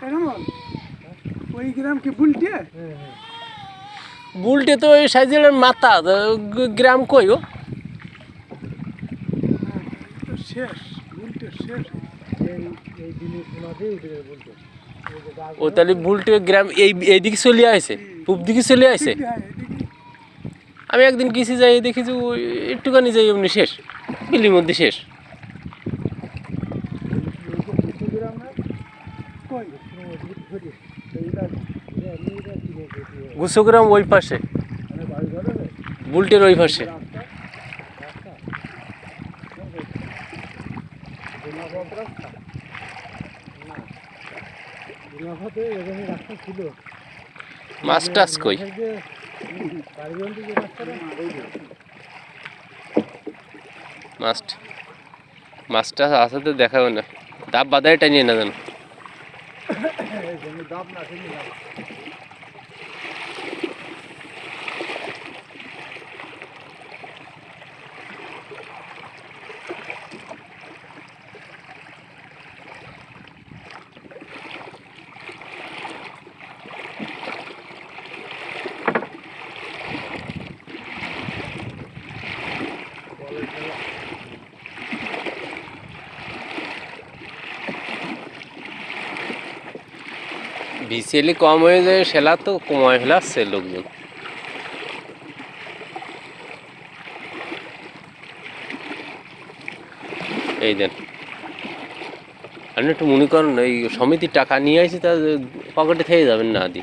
কেমন ওই গ্রাম কি বুলটিয়ে বুলটে তো ওই সাইজের মাথা গ্রাম কই ও শেষ বুলটে শেষ। ও তাহলে বুলটে গ্রাম এই এইদিকে চলে আসে পূব দিকে চলে আসে আমি একদিন কিছু যাই দেখি যে ওই একটুখানি যাই এমনি শেষ বিলির মধ্যে শেষ কই গুসগ্রাম ওই পাশে। বুলটের ওই পাশে। মাছ টাছ কই? মাছ মাছটা আছে তো দেখাবে না। ডাব বাদায় টানিয়ে না জানো বিসিএলি কম হয়ে যায়, সেলা তো কমায় ফেলাচ্ছে লোকজন। এই দেন। আপনি একটু মনে করেন এই সমিতির টাকা নিয়ে আসি, তা পকেটে থেকে যাবেন না, আদি।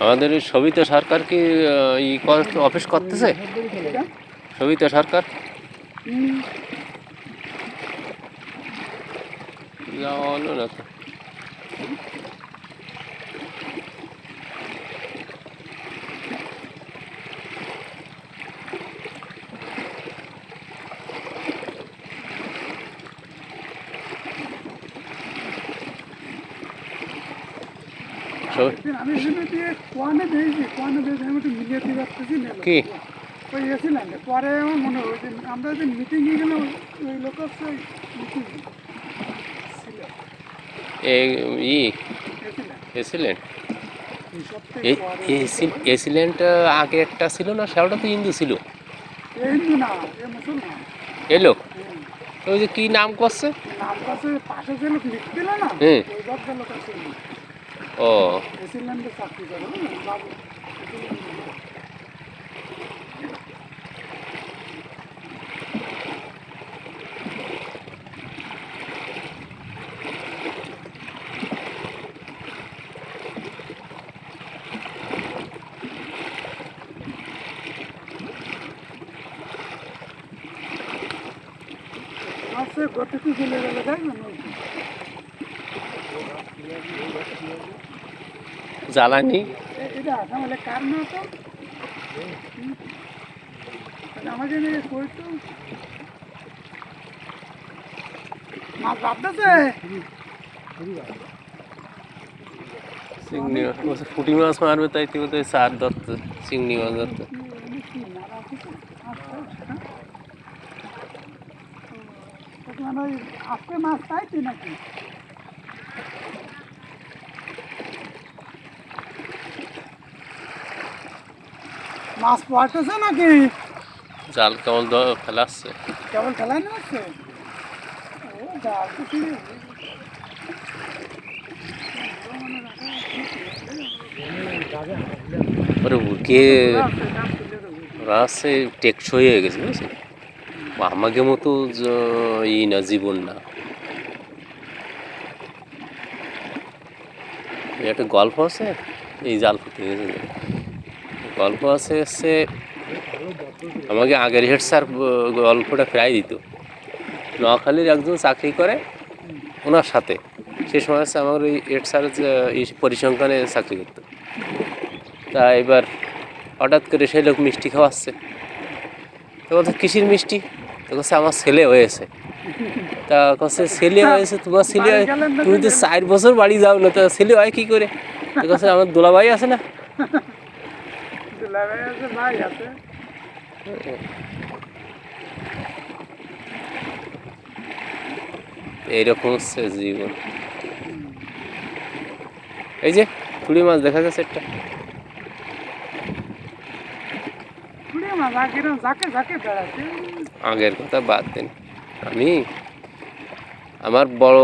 আমাদের সবিতা সরকার কি এই ই অফিস করতেছে? সবিতা সরকার? যাওয়া হলো না তো সবি- একদিন আমি শুনে দিয়ে কোয়ানে দিয়েছি কোয়ানে দিয়েছি আমি একটু মিলিয়ে দিয়ে না কি? ওই গেছিলাম পরে আমার মনে হয় যে আমরা যে মিটিংয়ে গেলাম ওই লোক মিটিং এই ই এসিলেন্ট এই সপ্তাহে এই এসিলেন্ট আগে একটা ছিল না? সেটা তো হিন্দু ছিল। হিন্দু না এ মুসলমান। এলো ওই যে কি নাম করছে? নাম কাছে পাশে যে লোক লিখছিল না হুম। ও। গতিতে চলে গেলে দেখবেন ওই জ্বালানি। তো? তো? চিংড়ি মাছ ফুটি মাছ মারবে তাই বোধহয় চার দত্ত চিংড়ি মাছ মানে আজকে মাছ পাইছি নাকি? মাছ পাঠাচ্ছে নাকি? জাল দ- ফেলাচ্ছে। কেবল খেলাই না হচ্ছে ও জাল তো আছে, আছে টেকসই হয়ে গেছে বুঝলি আমাকে মতো ই না জীবন না। একটা গল্প আছে এই জাল ফুটে গেছে। গল্প আছে হচ্ছে, আমাকে আগের হেড স্যার গল্পটা প্রায় দিত। নোয়াখালীর একজন চাকরি করে ওনার সাথে। সে সময় হচ্ছে আমার ওই হেড স্যার পরিসংখ্যানে চাকরি করতো। তা এবার হঠাৎ করে সেই লোক মিষ্টি খাওয়াচ্ছে তো বলছে কৃষির মিষ্টি? তো বলছে, আমার ছেলে হয়েছে। তা কাছে ছেলে হয়েছে? তোমার ছেলে তুমি তো? চার বছর বাড়ি যাও না। তা ছেলে হয় কী করে? কাছে আমার দোলাভাই আছে না? দুলাভাই আছে, ভাই আছে। এইরকম হচ্ছে জীবন। এই যে থুড়ি মাছ দেখা গেছে একটা। আগের কথা বাদ দিন। আমি আমার বড়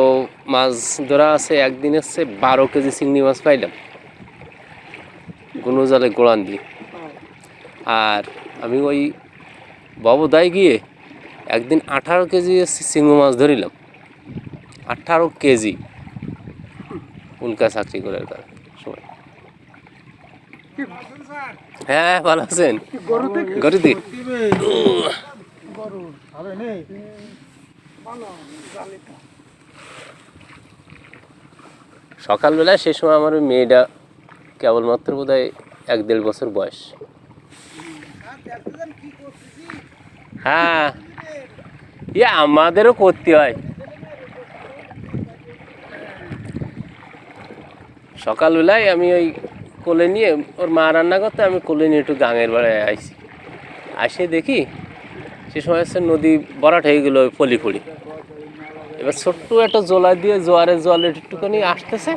মাছ ধরা আছে একদিন হচ্ছে বারো কেজি চিংড়ি মাছ পাইলাম। গুনো জালে গোড়ান দিয়ে। আর আমি ওই ববদায় গিয়ে একদিন আঠারো কেজি চিংড়ি মাছ ধরিলাম। আঠারো কেজি উল্কা চাকরি করার কারণে। সময়। হ্যাঁ ভালো আছেন? সকালবেলায় সে সময় আমার মেয়েটা কেবলমাত্র বোধ হয় এক দেড় বছর বয়স। হ্যাঁ। ইয়ে আমাদেরও করতে হয়। সকালবেলায় আমি ওই কোলে নিয়ে, ওর মা রান্না করতে, আমি কোলে নিয়ে একটু গাঙের বেড়ায় আইছি। আসে দেখি, সে সময় হচ্ছে নদী বরাট হয়ে গেলো ওই পলি ফুড়ি এবার ছোট্ট একটা জোলা দিয়ে জোয়ারের জল একটুখানি আসতেছে।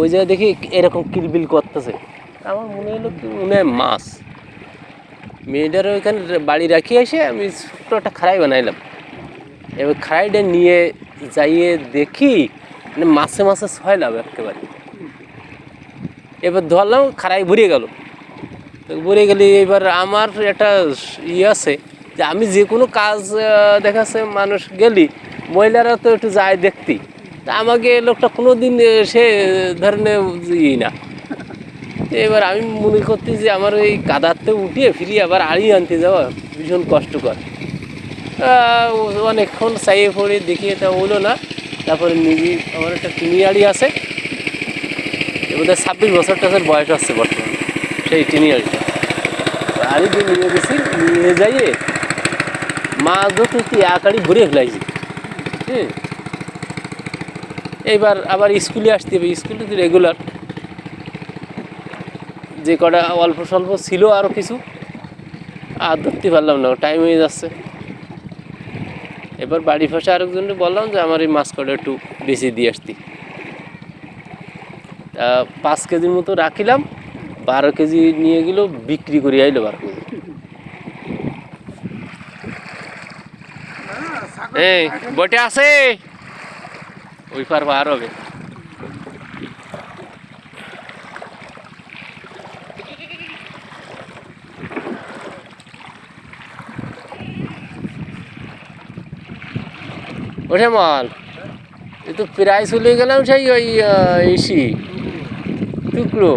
ওই জায়গায় দেখি এরকম কিলবিল করতেছে। আমার মনে হলো কি মনে হয় মাছ। মেয়েটার ওইখানে বাড়ি রাখি এসে আমি ছোট্ট একটা খাড়াই বানাইলাম। এবার খাড়াইটা নিয়ে যাইয়ে দেখি মানে মাছে ছয় লাভ একেবারে। এবার ধরলাম খাড়াই ভরিয়ে গেল। ভরে গেলে এবার আমার একটা ইয়ে আছে যে আমি যে কোনো কাজ দেখাচ্ছে মানুষ গেলি, মহিলারা তো একটু যায় দেখতি তা আমাকে লোকটা কোনো দিন সে ধরনের ই না। তো এবার আমি মনে করতে যে আমার ওই কাদারতে উঠিয়ে ফিরিয়ে আবার আড়ি আনতে যাওয়া ভীষণ কষ্টকর। অনেকক্ষণ চাইয়ে পড়ে দেখি এটা হলো না। তারপরে নিজে আমার একটা কিনি আড়ি আছে। এবার ছাব্বিশ বছর টাছের বয়স আসছে বর্তমানে, সেই টিনি আড়িটা। আড়ি দিয়ে নিয়ে গেছি, নিয়ে যাইয়ে মাছ ধরতে এক আড়ি ঘুরে ফেলাইছি। হ্যাঁ এইবার আবার স্কুলে আসতে হবে, স্কুলে তো রেগুলার যে কটা অল্প স্বল্প ছিল আরও কিছু আর ধরতে পারলাম না টাইম হয়ে যাচ্ছে। এবার বাড়ি ফাঁসে আরেকজনকে বললাম যে আমার এই মাছ কটা একটু বেশি দিয়ে আসতি। তা পাঁচ কেজির মতো রাখিলাম বারো কেজি নিয়ে গেল বিক্রি করে আইলো বারো কেজি। হ্যাঁ, এই বটে আছে? ওই পার বার হবে ওঠে মাল। এ তো প্রায় চলে গেলাম সেই ওই ইসি টুকরো।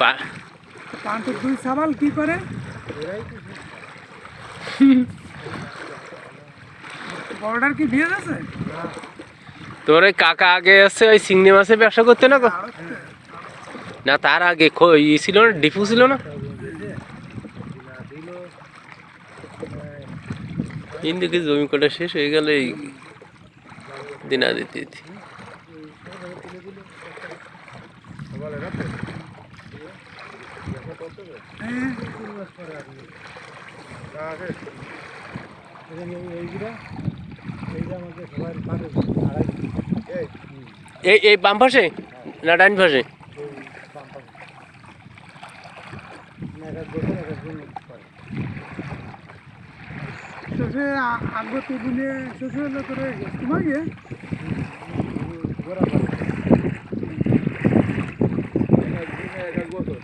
পা পান্তুর দুই সাবাল কি করে? বর্ডার কি বিয়ে আছে তোর ওই কাকা আগে এসছে ওই চিংড়ি মাছের ব্যবসা করতে না? না তার আগে খো- ই ছিল না ডিপু ছিল না কিন্তু কি জমি কটা শেষ হয়ে গেলে এই দিনা দিতে দিতে। এই এই বাম পাশে? না ডান পাশে? বছর এক একজন করে তোমার গিয়ে এক এক বছর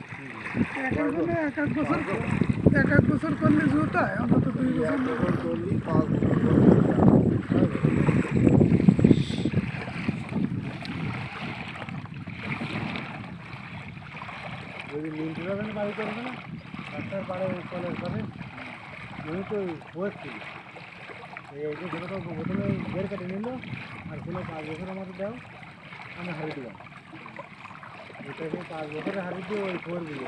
এক এক বছর বছর করলে জোটা অন্তত দুই বছর। যদি মিন্টু রাবেন বাড়ি করবে না? রাস্তার পাড়ে কলের পাশে আমি তো বসছিল এই যে যেটা তো প্রথমে বের কেটে নিল আর কোনো পাঁচ বছর আমাকে দাও আমি হারিয়ে দিলাম। এটাকে পাঁচ বছরে হারিয়ে দিয়ে ওই ফোর দিল।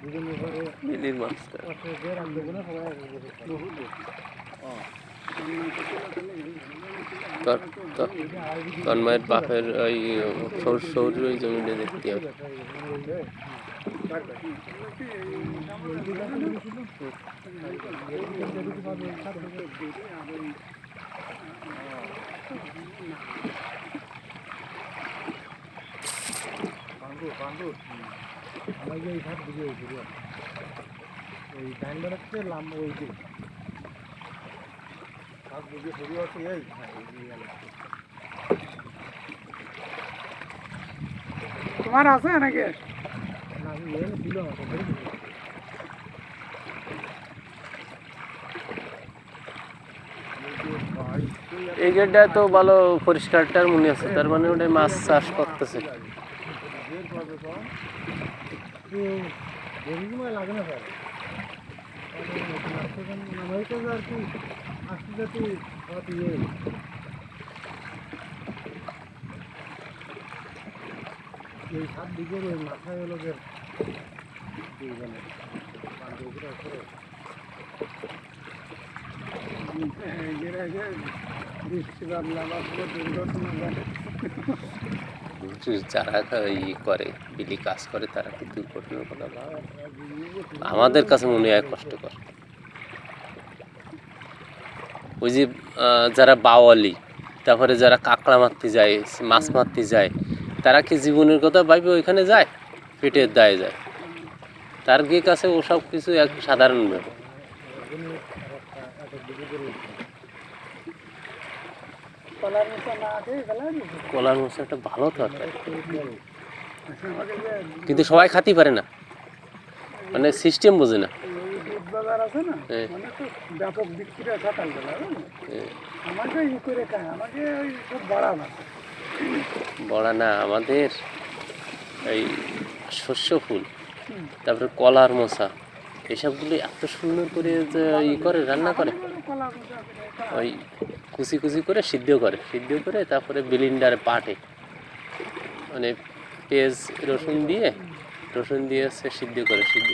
দুজন মাছটা পাঁচশো দেবো না সবাই এক তন্ময়ের বাপের ওই সৌর ওই জমিটা দেখতে হবে। ওই লাম ওই যে ঘাট দিকে ঘুরে আছে এই হ্যাঁ এই যে গেল। তোমার আছে নাকি। এই গেটটা তো ভালো পরিষ্কারটার মনে আছে তার মানে ওটা মাছ চাষ করতেছে লাগে না আর কি আসতে যাতে ইয়ে এই সাত দিকের ওই মাথায় হলো যে, বৃষ্টি বাদলা বা দুর্ঘটনা ঘটে। যারা ই করে, বিলি কাজ করে, তারা কি দুর্ঘটনার কথা? আমাদের কাছে মনে হয় কষ্টকর। ওই যে যারা বাওয়ালি, তারপরে যারা কাঁকড়া মারতে যায়, মাছ মারতে যায়, তারা কি জীবনের কথা ভাবে ওইখানে যায়? পেটের দায়ে যায়। তার কি কাছে ওসব কিছু এক সাধারণ ব্যাপার এজন্য একটা এক এক দিকে করে উঠছে। কলার না মাছ একটা ভালো তরকারি। কিন্তু সবাই খাতেই পারে না। মানে সিস্টেম বোঝে না। বাজার আছে না হ্যাঁ। মানে তো ব্যাপক বিক্রি হয়। সকালবেলা আমাকে ই করে খায় আমাকে ওই সব বড়া বড়া না আমাদের এই শস্য ফুল তারপরে কলার মশা এসবগুলো এত সুন্দর করে যে ই করে রান্না করে। ওই কুচি কুচি করে সিদ্ধ করে সিদ্ধ করে তারপরে বিলিন্ডারে পাটে। মানে পেঁয়াজ রসুন দিয়ে রসুন দিয়ে সে সিদ্ধ করে, সিদ্ধ।